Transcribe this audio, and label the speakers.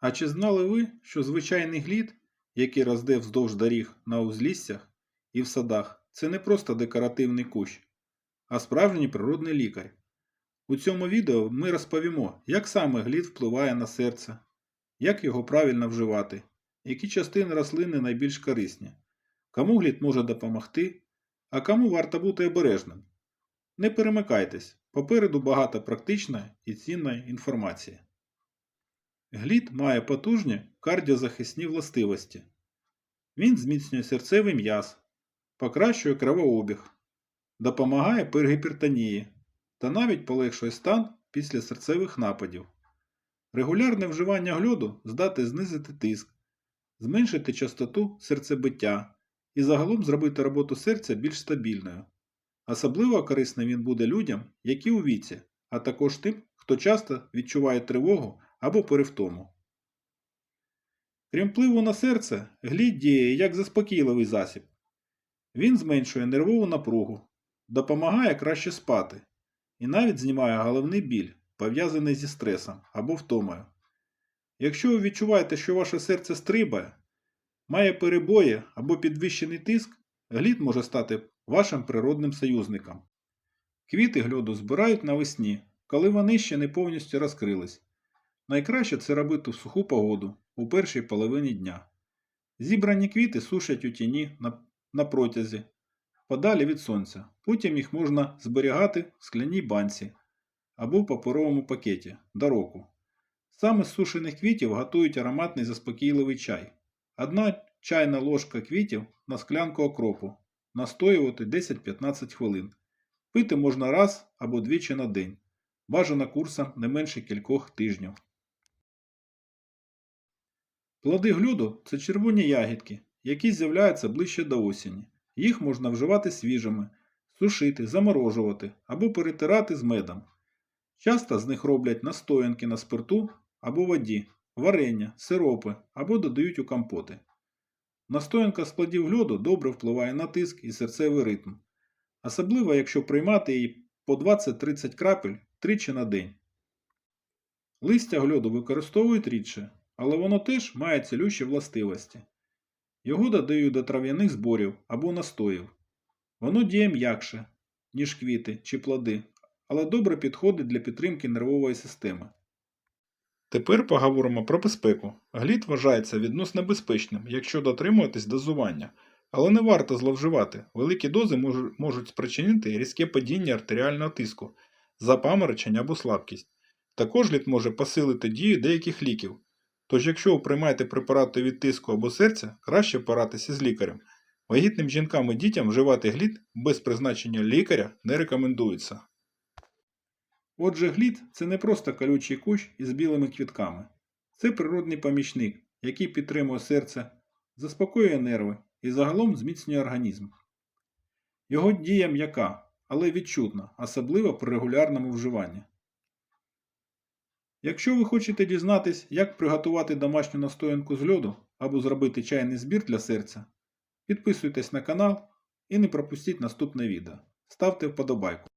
Speaker 1: А чи знали ви, що звичайний глід, який росте вздовж доріг на узліссях і в садах, це не просто декоративний кущ, а справжній природний лікар? У цьому відео ми розповімо, як саме глід впливає на серце, як його правильно вживати, які частини рослини найбільш корисні, кому глід може допомогти, а кому варто бути обережним. Не перемикайтесь, попереду багато практичної і цінної інформації. Глід має потужні кардіозахисні властивості. Він зміцнює серцевий м'яз, покращує кровообіг, допомагає при гіпертонії та навіть полегшує стан після серцевих нападів. Регулярне вживання гльоду здатне знизити тиск, зменшити частоту серцебиття і загалом зробити роботу серця більш стабільною. Особливо корисним він буде людям, які у віці, а також тим, хто часто відчуває тривогу або перевтому. Крім впливу на серце, глід діє як заспокійливий засіб. Він зменшує нервову напругу, допомагає краще спати і навіть знімає головний біль, пов'язаний зі стресом або втомою. Якщо ви відчуваєте, що ваше серце стрибає, має перебої або підвищений тиск, глід може стати вашим природним союзником. Квіти гльоду збирають навесні, коли вони ще не повністю розкрились. Найкраще це робити в суху погоду у першій половині дня. Зібрані квіти сушать у тіні на, на протязі, подалі від сонця. Потім їх можна зберігати в скляній банці або в паперовому пакеті до року. Саме з сушених квітів готують ароматний заспокійливий чай. Одна чайна ложка квітів на склянку окропу. Настоювати 10-15 хвилин. Пити можна раз або двічі на день. Бажано курсом не менше кількох тижнів. Плоди глюду це червоні ягідки, які з'являються ближче до осені. Їх можна вживати свіжими, сушити, заморожувати або перетирати з медом. Часто з них роблять настоянки на спирту або воді, варення, сиропи або додають у компоти. Настоянка з плодів льоду добре впливає на тиск і серцевий ритм, особливо якщо приймати її по 20-30 крапель тричі на день. Листя гльоду використовують рідше, але воно теж має цілющі властивості. Його додають до трав'яних зборів або настоїв. Воно діє м'якше, ніж квіти чи плоди, але добре підходить для підтримки нервової системи. Тепер поговоримо про безпеку. Глід вважається відносно безпечним, якщо дотримуватись дозування, але не варто зловживати. Великі дози можу- можуть спричинити різке падіння артеріального тиску, запаморочення або слабкість. Також лід може посилити дію деяких ліків. Тож, якщо ви приймаєте препарати від тиску або серця, краще поратися з лікарем. Вагітним жінкам і дітям вживати глід без призначення лікаря не рекомендується. Отже, глід це не просто колючий кущ із білими квітками. Це природний помічник, який підтримує серце, заспокоює нерви і загалом зміцнює організм. Його дія м'яка, але відчутна, особливо при регулярному вживанні. Якщо ви хочете дізнатись, як приготувати домашню настоянку з льоду або зробити чайний збір для серця, підписуйтесь на канал і не пропустіть наступне відео. Ставте вподобайку.